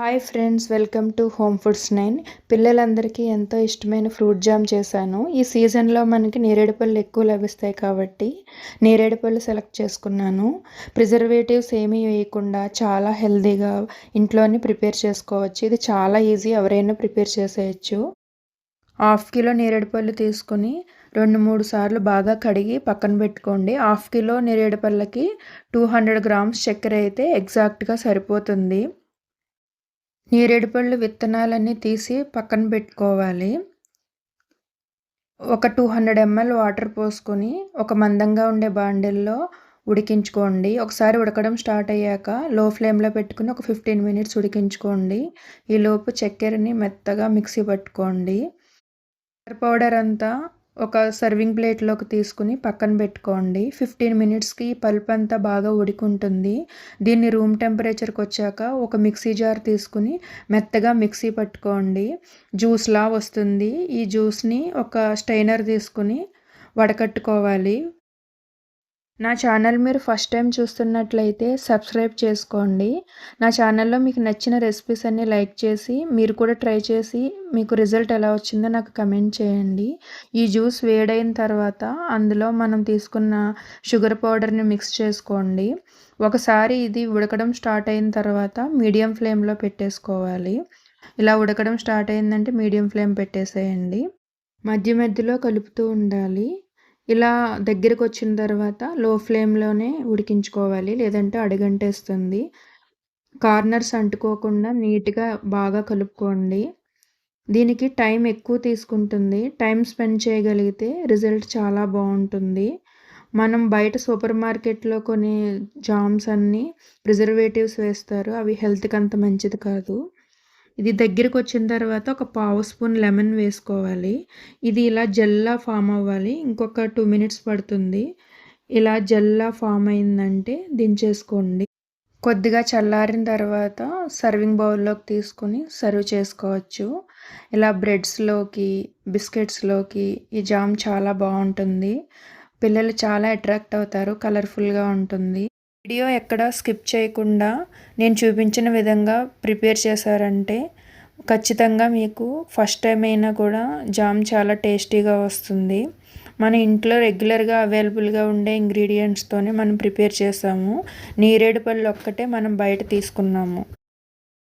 Hi friends welcome to home foods nine. పిల్లలందరికీ ఎంతో ఇష్టమైన ఫ్రూట్ జామ్ చేశాను. ఈ సీజన్లో మనకి నేరేడు పళ్ళు ఎక్కువ లభిస్తాయి కాబట్టి నేరేడు పళ్ళు సెలెక్ట్ చేసుకున్నాను. ప్రిజర్వేటివ్స్ ఏమీ వేయకుండా చాలా హెల్దీగా ఇంట్లోనే ప్రిపేర్ చేసుకోవచ్చు. ఇది చాలా ఈజీ ఎవరైనా ప్రిపేర్ చేసేయచ్చు. హాఫ్ కిలో నేరేడు పళ్ళు తీసుకుని రెండు మూడు సార్లు బాగా కడిగి పక్కన పెట్టుకోండి. హాఫ్ కిలో నేరేడు పళ్ళకి టూ హండ్రెడ్ గ్రామ్స్ చక్కెర అయితే ఎగ్జాక్ట్గా సరిపోతుంది. నేరేడుపళ్ళు విత్తనాలన్నీ తీసి పక్కన పెట్టుకోవాలి. ఒక టూ హండ్రెడ్ ఎంఎల్ వాటర్ పోసుకొని ఒక మందంగా ఉండే బాండిల్లో ఉడికించుకోండి. ఒకసారి ఉడకడం స్టార్ట్ అయ్యాక లో ఫ్లేమ్లో పెట్టుకుని ఒక ఫిఫ్టీన్ మినిట్స్ ఉడికించుకోండి. ఈలోపు చక్కెరని మెత్తగా మిక్సీ పట్టుకోండి. పౌడర్ అంతా ఒక సర్వింగ్ ప్లేట్లోకి తీసుకుని పక్కన పెట్టుకోండి. ఫిఫ్టీన్ మినిట్స్కి పల్ప్ అంతా బాగా ఉడికుంటుంది. దీన్ని రూమ్ టెంపరేచర్కి వచ్చాక ఒక మిక్సీ జార్ తీసుకుని మెత్తగా మిక్సీ పట్టుకోండి. జ్యూస్లా వస్తుంది. ఈ జ్యూస్ని ఒక స్టైనర్ తీసుకుని వడకట్టుకోవాలి. నా ఛానల్ మీరు ఫస్ట్ టైం చూస్తున్నట్లయితే సబ్స్క్రైబ్ చేసుకోండి. నా ఛానల్లో మీకు నచ్చిన రెసిపీస్ అన్నీ లైక్ చేసి మీరు కూడా ట్రై చేసి మీకు రిజల్ట్ ఎలా వచ్చిందో నాకు కమెంట్ చేయండి. ఈ జ్యూస్ వేడైన తర్వాత అందులో మనం తీసుకున్న షుగర్ పౌడర్ని మిక్స్ చేసుకోండి. ఒకసారి ఇది ఉడకడం స్టార్ట్ అయిన తర్వాత మీడియం ఫ్లేమ్లో పెట్టేసుకోవాలి. ఇలా ఉడకడం స్టార్ట్ అయిందంటే మీడియం ఫ్లేమ్ పెట్టేసేయండి. మధ్య మధ్యలో కలుపుతూ ఉండాలి. ఇలా దగ్గరకు వచ్చిన తర్వాత లో ఫ్లేమ్లోనే ఉడికించుకోవాలి. లేదంటే అడుగంటేస్తుంది. కార్నర్స్ అంటుకోకుండా నీట్గా బాగా కలుపుకోండి. దీనికి టైం ఎక్కువ తీసుకుంటుంది. టైం స్పెండ్ చేయగలిగితే రిజల్ట్ చాలా బాగుంటుంది. మనం బయట సూపర్ మార్కెట్లో కొన్ని జామ్స్ అన్నీ ప్రిజర్వేటివ్స్ వేస్తారు. అవి హెల్త్కి అంత మంచిది కాదు. ఇది దగ్గరికి వచ్చిన తర్వాత ఒక పావు స్పూన్ లెమన్ వేసుకోవాలి. ఇది ఇలా జెల్లా ఫామ్ అవ్వాలి. ఇంకొక టూ మినిట్స్ పడుతుంది. ఇలా జెల్లా ఫామ్ అయిందంటే దించేసుకోండి. కొద్దిగా చల్లారిన తర్వాత సర్వింగ్ బౌల్లోకి తీసుకుని సర్వ్ చేసుకోవచ్చు. ఇలా బ్రెడ్స్లోకి బిస్కెట్స్లోకి ఈ జామ్ చాలా బాగుంటుంది. పిల్లలు చాలా అట్రాక్ట్ అవుతారు. కలర్ఫుల్గా ఉంటుంది. వీడియో ఎక్కడ స్కిప్ చేయకుండా నేను చూపించిన విధంగా ప్రిపేర్ చేశారంటే ఖచ్చితంగా మీకు ఫస్ట్ టైం అయినా కూడా జామ్ చాలా టేస్టీగా వస్తుంది. మన ఇంట్లో రెగ్యులర్గా అవైలబుల్గా ఉండే ఇంగ్రీడియంట్స్తోనే మనం ప్రిపేర్ చేసాము. నేరేడు పళ్ళు ఒక్కటే మనం బయట తీసుకున్నాము.